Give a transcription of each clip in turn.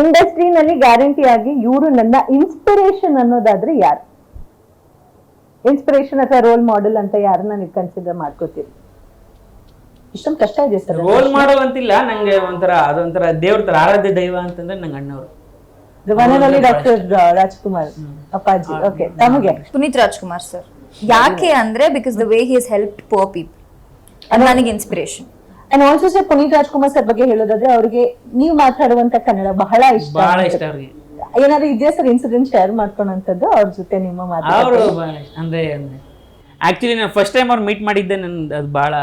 ಇಂಡಸ್ಟ್ರಿನಲ್ಲಿ guarantee ಆಗಿ ಇವರು ನನ್ನ ಇನ್ಸ್ಪಿರೇಷನ್ ಅನ್ನೋದಾದ್ರೆ ಯಾರು? ಇನ್ಸ್ಪಿರೇಷನ್ ಅಥವಾ ರೋಲ್ ಮಾಡೆಲ್ ಅಂತ ಯಾರನ್ನ ನೀವು ಕನ್ಸಿಡರ್ ಮಾಡ್ಕೋತೀರಿ? ಇಷ್ಟೊಂದು ಕಷ್ಟ ಇದೆ ಸರ್. ರೋಲ್ ಮಾಡೋ ಅಂತಿಲ್ಲ ನಂಗೆ ಒಂಥರ ಅದೊಂಥರ ದೇವ್ರ ತರ ಆರಾಧ್ಯ ದೈವ ಅಂತಂದ್ರೆ ನಂಗೆ ಅಣ್ಣವ್ರು. ಮನೆಯಲ್ಲಿ ಡಾಕ್ಟರ್ ರಾಜ್ಕುಮಾರ್ ಅಪ್ಪಾಜಿ. ಓಕೆ ತಮಗೆ? ಪುನೀತ್ ರಾಜ್ಕುಮಾರ್ ಸರ್. ಯಾಕೆ ಅಂದ್ರೆ because the way he is help poor people ಅದು ನನಗೆ inspiration and also sir Puneeth Rajkumar sir ಬಗ್ಗೆ ಹೇಳೋದಾದ್ರೆ ಅವ್ರಿಗೆ ನೀವು ಮಾತಾಡುವಂತ ಕನ್ನಡ ಬಹಳ ಇಷ್ಟ ಬಹಳ ಇಷ್ಟ ಅವ್ರಿಗೆ. ಏನಾದ್ರು ಇದೆಯಾ ಸರ್ ಇನ್ಸಿಡೆಂಟ್ ಶೇರ್ ಮಾಡ್ಕೊಳಂತದ್ದು ಅವ್ರ ಜೊತೆ ನಿಮ್ಮ ಮಾತು ಅವರು ಅಂದ್ರೆ ಅಂದ್ರೆ. ಆಕ್ಚುಲಿ ನಾನು ಫಸ್ಟ್ ಟೈಮ್ ಅವ್ರು ಮೀಟ್ ಮಾಡಿದ್ದೆ ನನ್ನ ಅದು ಭಾಳ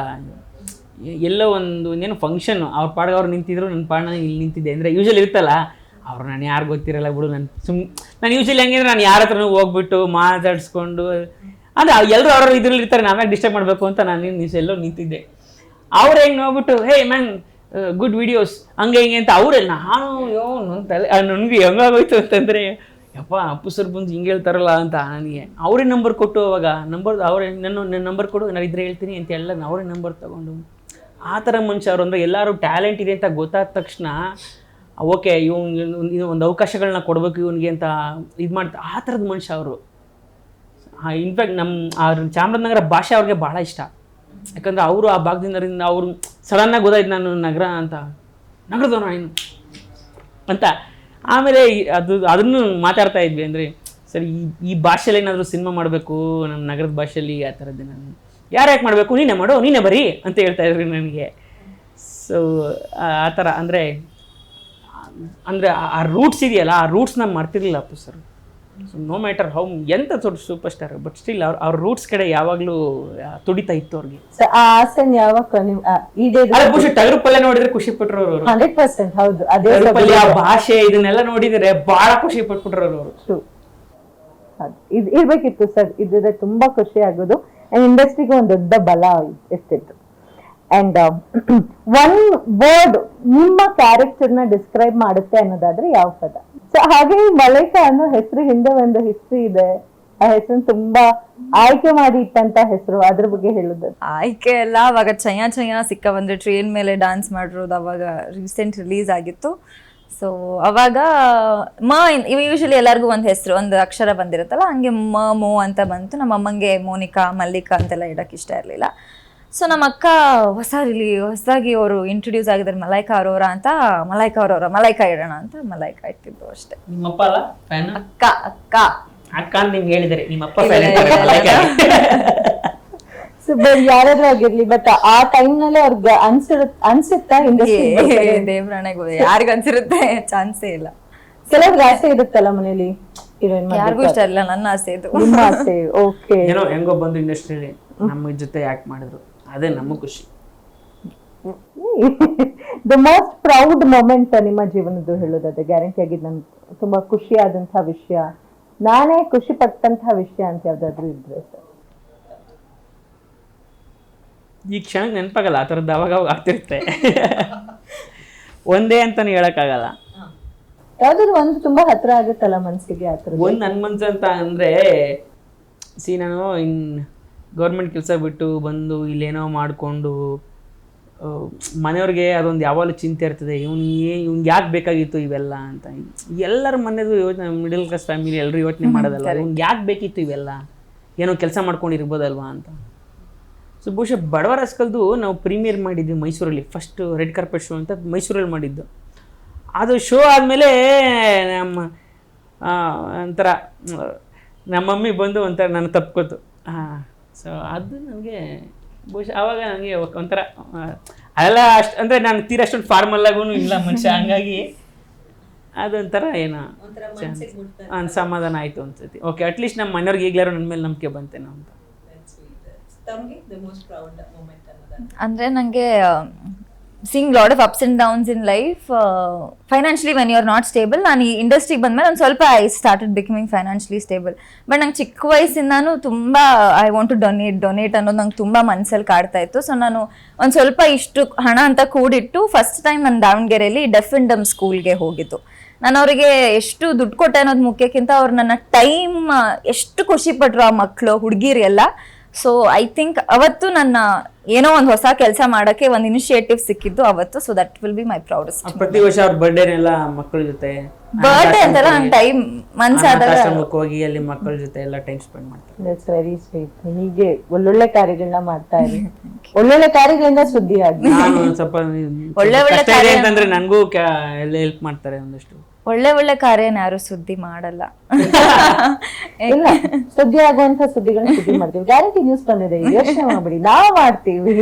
ಎಲ್ಲೋ ಒಂದು ಏನು ಫಂಕ್ಷನ್ ಅವ್ರ ಪಾಡ್ಗೆ ಅವ್ರು ನಿಂತಿದ್ರು ನನ್ನ ಪಾಡ್ನ ನಾನು ಇಲ್ಲಿ ನಿಂತಿದ್ದೆ. ಅಂದರೆ ಯೂಶಲಿ ಇರುತ್ತಲ್ಲ ಅವ್ರು ನಾನು ಯಾರು ಗೊತ್ತಿರಲ್ಲ ಬಿಡು ನಾನು ಸುಮ್ ನಾನು ಯೂಶಲಿ ಹೆಂಗಿದ್ರೆ ನಾನು ಯಾರ ಹತ್ರನೂ ಹೋಗ್ಬಿಟ್ಟು ಮಾತಾಡಿಸ್ಕೊಂಡು ಅಂದರೆ ಎಲ್ಲರೂ ಅವ್ರ ಇದ್ರಲ್ಲಿ ಇರ್ತಾರೆ ನಾವ್ಯಾಕೆ ಡಿಸ್ಟರ್ಬ್ ಮಾಡಬೇಕು ಅಂತ ನಾನು ನಿಲ್ಸಿ ಎಲ್ಲೋ ನಿಂತಿದ್ದೆ. ಅವ್ರು ಹೆಂಗೆ ನೋಡ್ಬಿಟ್ಟು, ಹೇ, ಮ್ಯಾನ್ ಗುಡ್ ವಿಡಿಯೋಸ್, ಹಂಗೆ ಹಿಂಗೆ ಅಂತ ಅವರೇ ನಾನು ಯೋ ನನ್ನ ತಲೆ ನನಗೆ ಹೆಂಗಾಗೋಯ್ತು ಅಂತಂದರೆ, ಯಪ್ಪ, ಅಪ್ಪು ಸರ್ ಬಂದು ಹಿಂಗೆ ಹೇಳ್ತಾರಲ್ಲ ಅಂತ ನನಗೆ, ಅವರೇ ನಂಬರ್ ಕೊಟ್ಟು ಅವಾಗ, ನಂಬರ್, ಅವರೇ, ನನ್ನ ನನ್ನ ನಂಬರ್ ಕೊಡು, ನಾನು ಇದ್ರೆ ಹೇಳ್ತೀನಿ ಅಂತ ಎಲ್ಲ ಅವರೇ ನಂಬರ್ ತಗೊಂಡು, ಆ ಥರ ಮನುಷ್ಯ ಅವರು ಅಂದರೆ ಎಲ್ಲರೂ ಟ್ಯಾಲೆಂಟ್ ಇದೆ ಅಂತ ಗೊತ್ತಾದ ತಕ್ಷಣ, ಓಕೆ, ಇವನು ಒಂದು ಅವಕಾಶಗಳನ್ನ ಕೊಡಬೇಕು ಇವನಿಗೆ ಅಂತ ಇದು ಮಾಡ್ತಾ, ಆ ಥರದ ಮನುಷ್ಯ ಅವರು. ಇನ್ಫ್ಯಾಕ್ಟ್ ನಮ್ಮ ಆ ಚಾಮರಾಜನಗರ ಭಾಷೆ ಅವ್ರಿಗೆ ಭಾಳ ಇಷ್ಟ. ಯಾಕಂದ್ರೆ ಅವರು ಆ ಭಾಗದಿಂದ ಅವರು ಸಡನ್ನಾಗಿ ಗೊತ್ತಾಯ್ತು ನಾನು ನಗರ ಅಂತ. ನಗರದವನು ಏನು ಅಂತ. ಆಮೇಲೆ ಅದು, ಅದನ್ನು ಮಾತಾಡ್ತಾ ಇದ್ವಿ ಅಂದರೆ, ಸರಿ, ಈ ಈ ಭಾಷೆಯಲ್ಲಿ ಏನಾದರೂ ಸಿನಿಮಾ ಮಾಡಬೇಕು ನಮ್ಮ ನಗರದ ಭಾಷೆಯಲ್ಲಿ ಆ ಥರದ್ದು ನಾನು. ಯಾರು ಯಾಕೆ ಮಾಡಬೇಕು? ನೀನೇ ಮಾಡು, ನೀನೇ ಬರೀ ಅಂತ ಹೇಳ್ತಾ ಇದ್ರಿ ನನಗೆ. ಸೊ ಆ ಥರ ಅಂದರೆ ಅಂದರೆ ಆ ರೂಟ್ಸ್ ಇದೆಯಲ್ಲ, ಆ roots ಮರ್ತಿರ್ಲಿಲ್ಲ Appu sir so no matter how ಎಂತ ದೊಡ್ಡ ಸೂಪರ್ ಸ್ಟಾರ್ ಬಟ್ ಸ್ಟಿಲ್ ಅವ್ರ ಅವ್ರ ರೂಟ್ಸ್ ಕಡೆ ಯಾವಾಗಲೂ ತುಡಿತಾ ಇತ್ತು ಅವ್ರಿಗೆ. So, ಆ ಆಸೆನ್ ಯಾವಾಗ ಇದೇ ಅಲ್ಲ ಟಗರು ಪಲ್ಯ ನೋಡಿದ್ರೆ ಖುಷಿ ಪಟ್ರು ಅವರು. ಹಂಡ್ರೆಡ್ ಪರ್ಸೆಂಟ್ ಹೌದು ಅದೇ ಟಗರು ಪಲ್ಯ ಆ ಭಾಷೆ ಇದನ್ನೆಲ್ಲ ನೋಡಿದ್ರೆ ಬಹಳ ಖುಷಿ ಪಟ್ಬಿಟ್ರು ಅವರು. ಇದು ಇರ್ಬೇಕಿತ್ತು ಸರ್ ಇದ್ರೆ ತುಂಬಾ ಖುಷಿ ಆಗೋದು. ಅಂಡ್ ಇಂಡಸ್ಟ್ರಿಗೆ ಒಂದು ದೊಡ್ಡ ಬಲ ಇರ್ತಿತ್ತು ಅಂಡ್ ಒನ್ ವರ್ಡ್ ನಿಮ್ಮ ಕ್ಯಾರೆಕ್ಟರ್ನ ಡಿಸ್ಕ್ರೈಬ್ ಮಾಡುತ್ತೆ ಅನ್ನೋದಾದ್ರೆ ಯಾವ ಪದ ಸೊ ಹಾಗೆ ಈ ಮಲೈಕ ಅನ್ನೋ ಹೆಸರು ಹಿಂದೆ ಒಂದು ಹಿಸ್ಟ್ರಿ ಇದೆ. ಆ ಹೆಸರು ತುಂಬಾ ಆಯ್ಕೆ ಮಾಡಿ ಇಟ್ಟಂತ ಹೆಸರು ಅದ್ರ ಬಗ್ಗೆ ಹೇಳುದು. ಆಯ್ಕೆ ಎಲ್ಲ ಅವಾಗ ಚಯ್ಯ ಚಯ್ಯ ಸಿಕ್ಕ ಬಂದ್ರೆ ಟ್ರೈನ್ ಮೇಲೆ ಡಾನ್ಸ್ ಮಾಡಿರೋದು ಅವಾಗ ರೀಸೆಂಟ್ ರಿಲೀಸ್ ಆಗಿತ್ತು. ಸೊ ಅವಾಗ ಮ ಯೂಶಲಿ ಎಲ್ಲರಿಗೂ ಒಂದು ಹೆಸರು, ಒಂದು ಅಕ್ಷರ ಬಂದಿರುತ್ತಲ್ಲ, ಹಂಗೆ ಮ, ಮೋ ಅಂತ ಬಂತು. ನಮ್ಮ ಅಮ್ಮಂಗೆ ಮೋನಿಕಾ, ಮಲ್ಲಿಕಾ ಅಂತೆಲ್ಲ ಇಡಕ್ಕೆ ಇಷ್ಟ ಇರಲಿಲ್ಲ. ಸೊ ನಮ್ಮ ಅಕ್ಕ ಹೊಸ ಇಲ್ಲಿ ಹೊಸದಾಗಿ ಅವರು ಇಂಟ್ರೊಡ್ಯೂಸ್ ಆಗಿದ್ದಾರೆ ಮಲೈಕಾ ಅವರವರ ಅಂತ. ಮಲೈಕಾ ಅವ್ರವರ ಮಲೈಕಾ ಇಡೋಣ ಅಂತ ಮಲೈಕಾ ಇಟ್ಟಿದ್ರು ಅಷ್ಟೇ. ನಿಮ್ಮಪ್ಪ ಅಲ್ಲ? ಫ್ಯಾನ್ ಅಕ್ಕ ಅಕ್ಕ. ಅಕ್ಕ ಅಂತ ನಿಮ್ಗೆ ಹೇಳಿದರೆ ನಿಮ್ಮಪ್ಪ ಸೊ ಯಾರಾದ್ರೂ ಆಗಿರ್ಲಿ ಬಟ್ ಆ ಟೈಮ್ನಲ್ಲಿ ಅವ್ರಿಗೆ ಅನ್ಸಿರ ಅನ್ಸುತ್ತಾ ಇಂಡಸ್ಟ್ರಿ ದೇವ್ರಣೆಗೂ ಯಾರಿಗ ಅನ್ಸಿರುತ್ತೆ? ಚಾನ್ಸೇ ಇಲ್ಲ. ಕೆಲವ್ರಿಗೆ ಆಸೆ ಇರುತ್ತಲ್ಲ ಮನೇಲಿ ಹೀರೋಯಿನ್ ಯಾರಿಗೂ ಇಷ್ಟ ಇಲ್ಲ ನನ್ನ ಆಸೆ ಇದು. ನಿಮ್ಮ ಆಸೆ ಓಕೆ ಏನೋ ಹೆಂಗೋ ಬಂದು ಇಂಡಸ್ಟ್ರಿಲಿ ನಮ್ಮ ಜೊತೆ ಆಕ್ಟ್ ಮಾಡಿದ್ರು. ಅದೇ ನಮ್ಮ ಖುಷಿ. ದ ಮೋಸ್ಟ್ ಪ್ರೌಡ್ ಮೊಮೆಂಟ್ ನಿಮ್ಮ ಜೀವನದ್ದು ಹೇಳೋದಾದ್ರೆ ಗ್ಯಾರಂಟಿ ಆಗಿದ್ದು ನನ್ಗೆ ತುಂಬಾ ಖುಷಿ ಆದಂತಹ ವಿಷಯ ನಾನೇ ಖುಷಿ ಪಟ್ಟಂತಹ ವಿಷಯ ಅಂತ ಯಾವ್ದಾದ್ರು ಇದ್ರೆ ಸರ್. ಈ ಕ್ಷಣ ನೆನಪಾಗಲ್ಲ ಆ ಥರದ್ದು ಅವಾಗ ಅವಾಗ ಆಗ್ತಿರುತ್ತೆ. ಒಂದೇ ಅಂತಾನೆ ಹೇಳಕ್ಕಾಗಲ್ಲ. ಯಾವ್ದಾದ್ರು ಒಂದು ತುಂಬಾ ಹತ್ರ ಆಗುತ್ತಲ್ಲ ಮನ್ಸಿಗೆ ಆ ಥರ ಒಂದು ನನ್ನ ಮನ್ಸು ಅಂತ ಅಂದ್ರೆ ಸಿ ನಾನು ಇನ್ ಗೌರ್ಮೆಂಟ್ ಕೆಲಸ ಬಿಟ್ಟು ಬಂದು ಇಲ್ಲೇನೋ ಮಾಡಿಕೊಂಡು ಮನೆಯವ್ರಿಗೆ ಅದೊಂದು ಯಾವಾಗಲೂ ಚಿಂತೆ ಇರ್ತದೆ. ಇವನು ಏ ಇವ್ನಿಗೆ ಯಾಕೆ ಬೇಕಾಗಿತ್ತು ಇವೆಲ್ಲ ಅಂತ. ಎಲ್ಲರ ಮನೆಯದು ಯೋಚನೆ ಮಿಡಲ್ ಕ್ಲಾಸ್ ಫ್ಯಾಮಿಲಿ ಎಲ್ಲರೂ ಯೋಚನೆ ಮಾಡೋದಲ್ಲ ಇವ್ನಿಗೆ ಯಾಕೆ ಬೇಕಿತ್ತು ಇವೆಲ್ಲ? ಏನೋ ಕೆಲಸ ಮಾಡ್ಕೊಂಡಿರ್ಬೋದಲ್ವಾ ಅಂತ. ಸೊ ಬಹುಶಃ ಬಡವರ ಹಸ್ಕಲ್ದು ನಾವು ಪ್ರೀಮಿಯರ್ ಮಾಡಿದ್ವಿ ಮೈಸೂರಲ್ಲಿ ಫಸ್ಟ್ ರೆಡ್ ಕಾರ್ಪೆಟ್ ಶೋ ಅಂತ ಮೈಸೂರಲ್ಲಿ ಮಾಡಿದ್ದು. ಅದು ಶೋ ಆದಮೇಲೆ ನಮ್ಮ ಒಂಥರ ನಮ್ಮ ಮಮ್ಮಿ ಬಂದು ಒಂಥರ ನನ್ನ ತಪ್ಕೋತು. ಹಾಂ. ಸೊ ಅದು ನನಗೆ ಬಹುಶಃ ಆವಾಗ ನನಗೆ ಒಂಥರ ಅದೆಲ್ಲ ಅಷ್ಟು ಅಂದರೆ ನಾನು ತೀರ ಅಷ್ಟೊಂದು ಫಾರ್ಮಲ್ಲಾಗೂ ಇಲ್ಲ ಮನುಷ್ಯ ಹಂಗಾಗಿ ಅದೊಂಥರ ಏನೋ ಸಮಾಧಾನ ಆಯಿತು ಅನ್ಸತಿ ಓಕೆ ಅಟ್ಲೀಸ್ಟ್ ನಮ್ಮ ಮನೆಯವ್ರಿಗೆ ಈಗಲಾರು ನನ್ನ ಮೇಲೆ ನಂಬಿಕೆ ಬಂತೇನೋ ಅಂತ ಅಂದರೆ ನಂಗೆ seen lot of ups and downs in life financially when you are not stable ನಾನು ಈ ಇಂಡಸ್ಟ್ರಿಗೆ ಬಂದ್ಮೇಲೆ ಒಂದು ಸ್ವಲ್ಪ I started becoming financially stable but ನಂಗೆ ಚಿಕ್ಕ ವಯಸ್ಸಿಂದಾನು ತುಂಬ I want to donate donate ಅನ್ನೋದು ನಂಗೆ ತುಂಬ ಮನಸ್ಸಲ್ಲಿ ಕಾಡ್ತಾ ಇತ್ತು. ಸೊ ನಾನು ಒಂದು ಸ್ವಲ್ಪ ಇಷ್ಟು ಹಣ ಅಂತ ಕೂಡಿಟ್ಟು ಫಸ್ಟ್ ಟೈಮ್ ನಾನು ದಾವಣಗೆರೆಯಲ್ಲಿ ಡೆಫಿಂಡಮ್ ಸ್ಕೂಲ್ಗೆ ಹೋಗಿದ್ದು. ನಾನು ಅವರಿಗೆ ಎಷ್ಟು ದುಡ್ಡು ಕೊಟ್ಟೆ ಅನ್ನೋದು ಮುಖ್ಯಕ್ಕಿಂತ ಅವ್ರು ನನ್ನ ಟೈಮ್ ಎಷ್ಟು ಖುಷಿ ಪಟ್ರು ಆ ಮಕ್ಕಳು ಹುಡುಗಿರು ಎಲ್ಲ ಸೊ ಐ ಥಿಂಕ್ ಅವತ್ತು ನನ್ನ ಏನೋ ಒಂದು ಹೊಸ ಕೆಲಸ ಮಾಡಕ್ಕೆ ಒಂದು ಇನಿಷಿಯೇಟಿವ್ ಸಿಕ್ಕಿದ್ದು ಅವತ್ತು so that will be my proudest ಪ್ರತಿ ವರ್ಷ ಅವ್ರ ಬರ್ಡೇನೆಲ್ಲ ಮಕ್ಕಳ ಜೊತೆ ಬರ್ಡೇ ಅಂತಲ್ಲ ನನ್ನ ಟೈಮ್ ಮನ್ಸಾದಾಗ ಅನಾಥಾಶ್ರಮಕ್ಕೆ ಹೋಗಿ ಅಲ್ಲಿ ಮಕ್ಕಳ ಜೊತೆ ಎಲ್ಲ ಟೈಮ್ ಸ್ಪೆಂಡ್ ಮಾಡ್ತಾರೆ. ದಟ್ಸ್ ವೆರಿ ಸ್ವೀಟ್ ಹೀಗೆ ಒಳ್ಳೊಳ್ಳೆ ಕಾರ್ಯಗಳನ್ನ ಮಾಡ್ತಾ ಇರಿ. ಒಳ್ಳೊಳ್ಳೆ ಕಾರ್ಯಗಳಿಂದ ಸುದ್ದಿ ಆಗಿ ನಾನು ಒಂದ್ ಸ್ವಲ್ಪ ಒಳ್ಳೆ ಒಳ್ಳೆ ಕಾರ್ಯ ಇದೆ ಅಂತಂದ್ರೆ ನನಗೂ ಎಲ್ಲ ಹೆಲ್ಪ್ ಮಾಡ್ತಾರೆ ಒಂದಷ್ಟು. ಒಳ್ಳೆ ಒಳ್ಳೆ ಕಾರ್ಯನ ಯಾರು ಸುದ್ದಿ ಮಾಡಲ್ಲ. ಇಲ್ಲ ಸುದ್ದಿ ಆಗುವಂತ ಸುದ್ದಿಗಳನ್ನ ಸುದ್ದಿ ಮಾಡ್ತೀವಿ. ಗ್ಯಾರಂಟಿ ನ್ಯೂಸ್ ಬಂದಿದೆ. ಯೋಚನೆ ಮಾಡ್ಬಿಡಿ. ನಾವ್ ಮಾಡ್ತೀವಿ.